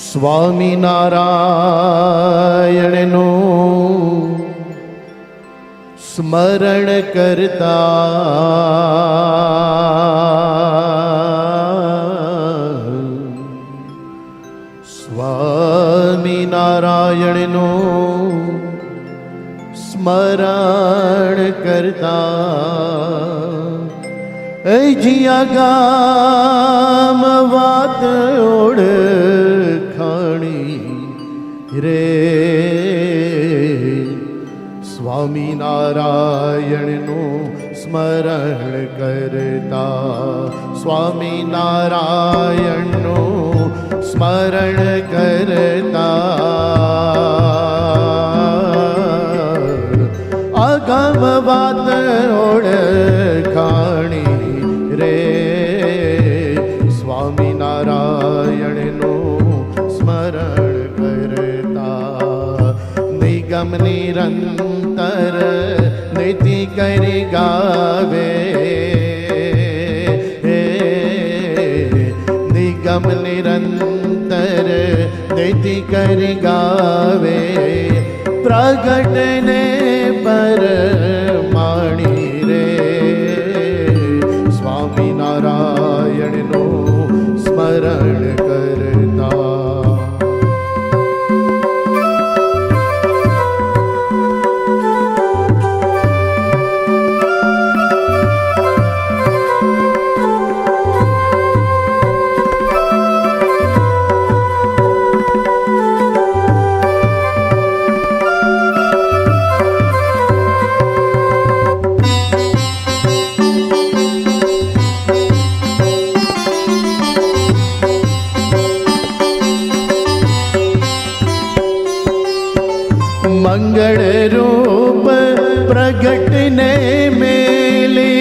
સ્વામિનારાયણનું સ્મરણ કરતા સ્વામિનારાયણનું સ્મરણ કરતા. જીયા ગામ વાત રે સ્વામિનારાયણનું સ્મરણ કરતા સ્વામિનારાયણનું સ્મરણ કરતા અગમ વાત ઓળખાણી રે સ્વામિનારાયણનું નિગમ નિરંતર નીતિ કરી ગાવે. નિગમ નિરંતર નીતિ કરી ગાવે. પ્રગટને પર માણી રે. સ્વામિનારાયણનું સ્મરણ કરતા मंगल रूप प्रगटने मेली।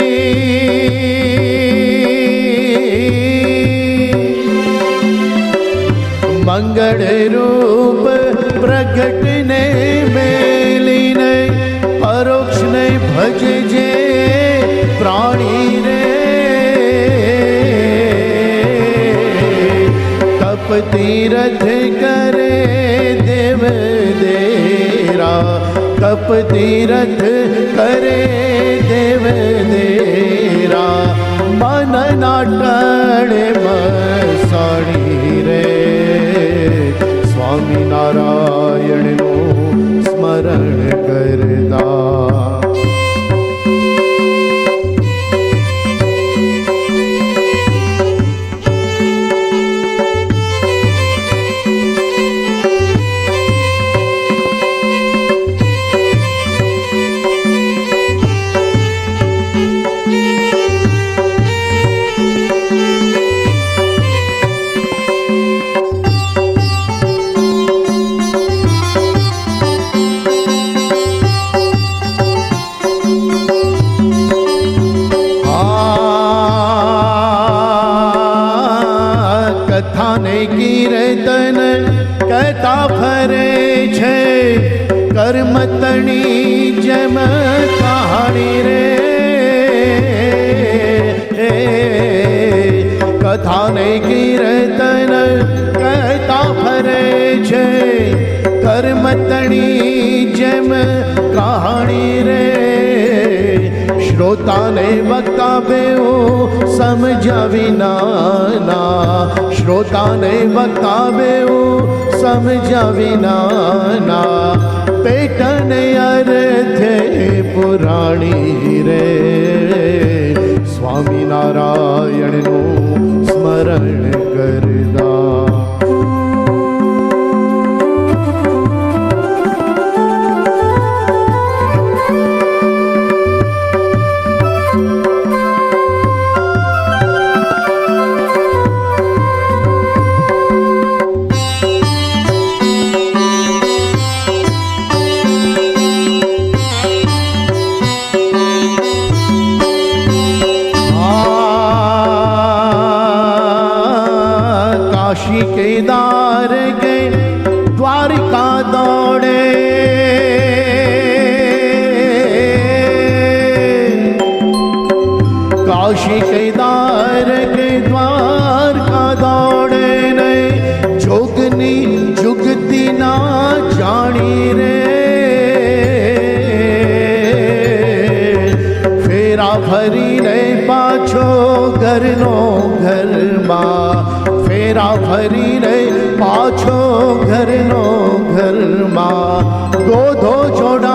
मंगल रूप प्रगटने मेली ने परोक्ष ने भज जे प्राणी रे। तप तीरथ करे દેરા તપ તીરથ કરે દેવ દેરા. મન નાટણે रे રે. સ્વામિનારાયણનું કીર્તન કહેતા ફરે છે કર્મતણી જેમ કહાણી રે. કથાને કીર્તન કહેતા ફરે છે કર્મતણી જેમ કહાણી રે. શ્રોતાને વક્તા બેઓ સમજાવી નાના શ્રોતાને વક્તા બેઓ સમજાવી નાના પેટને અર્થે પુરાણી રે સ્વામિનારાયણનું સ્મરણ કરતા के द्वार का दौड़े ने जोगनी जुगती ना जानी रे। फेरा भरी ने पाछो घर नो घर माँ। फेरा भरी ने पाछो घर नो घर माँ। गोधो छोड़ा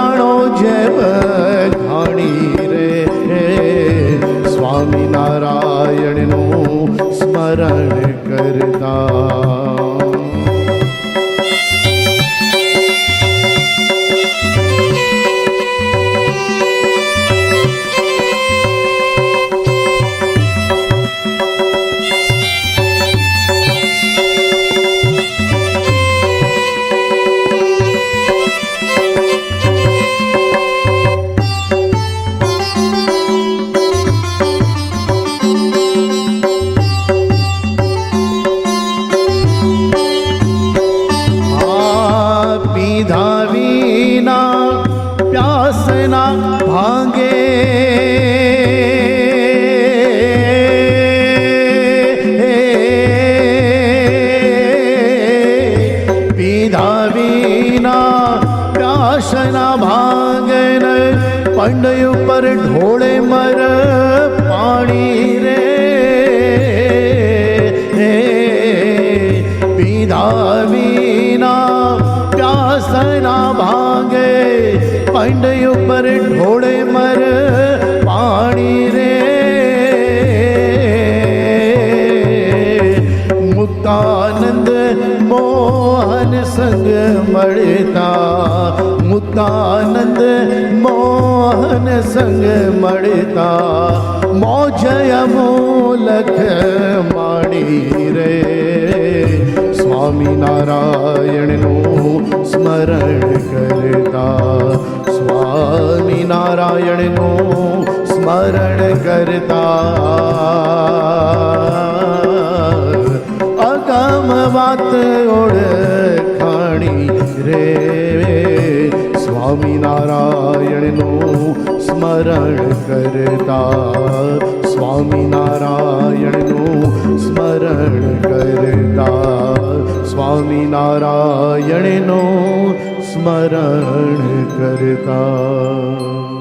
ता मौज अमोलक माणी रे। स्वामी नारायण नो स्मरण करता। स्वामी नारायण नो स्मरण करता। अगम बात ओढ़ी रे। स्वामी नारायण नो સ્મરણ કરતા સ્વામિનારાયણનું સ્મરણ કરતા સ્વામિનારાયણનું સ્મરણ કરતા.